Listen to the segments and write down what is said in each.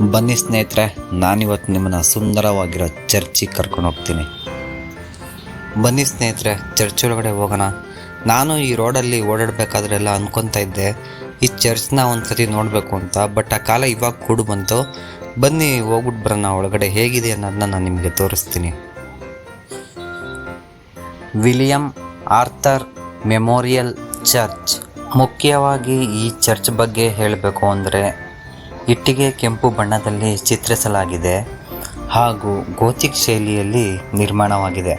ಬನ್ನಿ ಸ್ನೇಹಿತರೆ, ನಾನಿವತ್ತು ನಿಮ್ಮನ್ನು ಸುಂದರವಾಗಿರೋ ಚರ್ಚಿಗೆ ಕರ್ಕೊಂಡು ಹೋಗ್ತೀನಿ. ಬನ್ನಿ ಸ್ನೇಹಿತರೆ, ಚರ್ಚ್ ಒಳಗಡೆ ಹೋಗೋಣ. ನಾನು ಈ ರೋಡಲ್ಲಿ ಓಡಾಡಬೇಕಾದ್ರೆಲ್ಲ ಅಂದ್ಕೊತಾ ಇದ್ದೆ. ಈ ಚರ್ಚ್ನ ಒಂದ್ಸತಿ ನೋಡಬೇಕು ಅಂತ, ಬಟ್ ಆ ಕಾಲ ಇವಾಗ ಕೂಡು ಬಂತು. ಬನ್ನಿ ಹೋಗ್ಬಿಟ್ಟು ಬರೋಣ, ಒಳಗಡೆ ಹೇಗಿದೆ ಅನ್ನೋದನ್ನ ನಾನು ನಿಮಗೆ ತೋರಿಸ್ತೀನಿ. William Arthur memorial church. ಮುಖ್ಯವಾಗಿ ಈ ಚರ್ಚ್ ಬಗ್ಗೆ ಹೇಳಬೇಕು ಅಂದರೆ ಇಟ್ಟಿಗೆ ಕೆಂಪು ಬಣ್ಣದಲ್ಲಿ ಚಿತ್ರಿಸಲಾಗಿದೆ ಹಾಗೂ ಗೋಥಿಕ್ ಶೈಲಿಯಲ್ಲಿ ನಿರ್ಮಾಣವಾಗಿದೆ.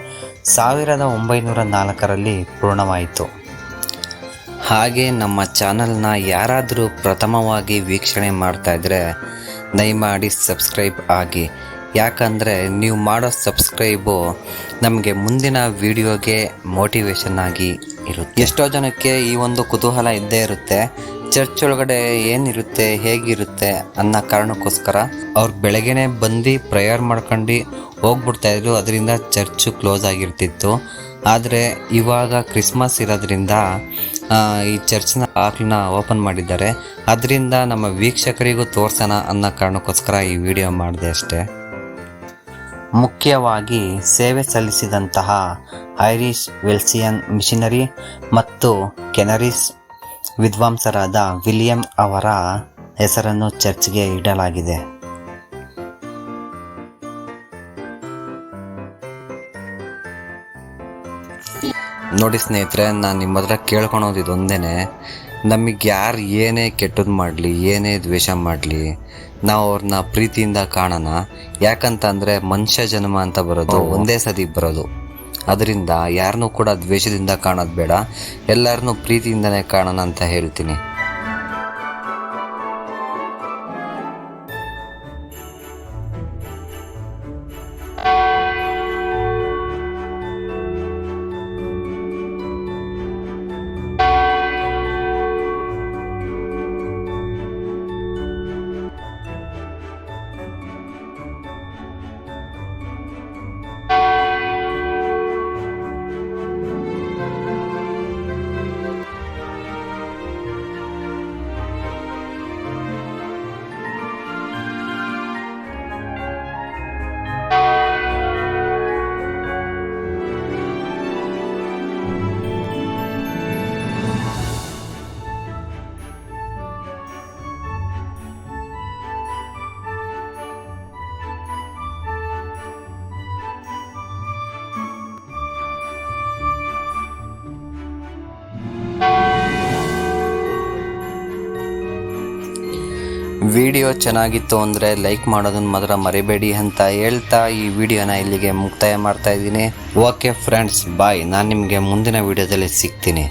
ಸಾವಿರದ ಒಂಬೈನೂರ ನಾಲ್ಕರಲ್ಲಿ ಪೂರ್ಣವಾಯಿತು. ಹಾಗೆ ನಮ್ಮ ಚಾನಲ್ನ ಯಾರಾದರೂ ಪ್ರಥಮವಾಗಿ ವೀಕ್ಷಣೆ ಮಾಡ್ತಾ ಇದ್ದರೆ ದಯಮಾಡಿ ಸಬ್ಸ್ಕ್ರೈಬ್ ಆಗಿ. ಯಾಕಂದರೆ ನೀವು ಮಾಡೋ ಸಬ್ಸ್ಕ್ರೈಬು ನಮಗೆ ಮುಂದಿನ ವಿಡಿಯೋಗೆ ಮೋಟಿವೇಶನ್ ಆಗಿ ಇರುತ್ತೆ. ಎಷ್ಟೋ ಜನಕ್ಕೆ ಈ ಒಂದು ಕುತೂಹಲ ಇದ್ದೇ ಇರುತ್ತೆ. ಚರ್ಚ್ ಒಳಗಡೆ ಏನಿರುತ್ತೆ, ಹೇಗಿರುತ್ತೆ ಅನ್ನೋ ಕಾರಣಕ್ಕೋಸ್ಕರ ಅವ್ರು ಬೆಳಗ್ಗೆನೆ ಬಂದು ಪ್ರೇಯರ್ ಮಾಡ್ಕೊಂಡು ಹೋಗ್ಬಿಡ್ತಾ ಇದ್ರು. ಅದರಿಂದ ಚರ್ಚು ಕ್ಲೋಸ್ ಆಗಿರ್ತಿತ್ತು. ಆದರೆ ಇವಾಗ ಕ್ರಿಸ್ಮಸ್ ಇರೋದ್ರಿಂದ ಈ ಚರ್ಚ್ನ ಆಕ್ಲನ್ನ ಓಪನ್ ಮಾಡಿದ್ದಾರೆ. ಅದರಿಂದ ನಮ್ಮ ವೀಕ್ಷಕರಿಗೂ ತೋರ್ಸೋಣ ಅನ್ನೋ ಕಾರಣಕ್ಕೋಸ್ಕರ ಈ ವಿಡಿಯೋ ಮಾಡಿದೆ ಅಷ್ಟೇ. ಮುಖ್ಯವಾಗಿ ಸೇವೆ ಸಲ್ಲಿಸಿದಂತಹ ಐರಿಷ್ ವೆಲ್ಸಿಯನ್ ಮಿಷನರಿ ಮತ್ತು ಕೆನರಿಸ್ ವಿದ್ವಾಂಸರಾದ ವಿಲಿಯಂ ಅವರ ಹೆಸರನ್ನು ಚರ್ಚ್ಗೆ ಇಡಲಾಗಿದೆ. ನೋಡಿ ಸ್ನೇಹಿತರೆ ನಾನು ನಿಮ್ಮ ಹತ್ರ ಕೇಳ್ಕೊಳೋದು ಇದೊಂದೇ ನಮಗೆ ಯಾರು ಏನೇ ಕೆಟ್ಟದ್ದು ಮಾಡಲಿ ಏನೇ ದ್ವೇಷ ಮಾಡಲಿ ನಾವು ಅವ್ರನ್ನ ಪ್ರೀತಿಯಿಂದ ಕಾಣೋಣ. ಯಾಕಂತಂದರೆ ಮನುಷ್ಯ ಜನ್ಮ ಅಂತ ಬರೋದು ಒಂದೇ ಸತಿ ಬರೋದು. ಅದರಿಂದ ಯಾರನ್ನೂ ಕೂಡ ದ್ವೇಷದಿಂದ ಕಾಣೋದು ಬೇಡ. ಎಲ್ಲರನ್ನೂ ಪ್ರೀತಿಯಿಂದನೇ ಕಾಣೋಣ ಅಂತ ಹೇಳ್ತೀನಿ. ವಿಡಿಯೋ ಚೆನ್ನಾಗಿತ್ತು ಅಂದರೆ ಲೈಕ್ ಮಾಡೋದನ್ನು ಮಾತ್ರ ಮರಿಬೇಡಿ ಅಂತ ಹೇಳ್ತಾ ಈ ವಿಡಿಯೋನ ಇಲ್ಲಿಗೆ ಮುಕ್ತಾಯ ಮಾಡ್ತಾ ಇದ್ದೀನಿ. Okay friends, bye. ನಾನು ನಿಮಗೆ ಮುಂದಿನ ವಿಡಿಯೋದಲ್ಲಿ ಸಿಗ್ತೀನಿ.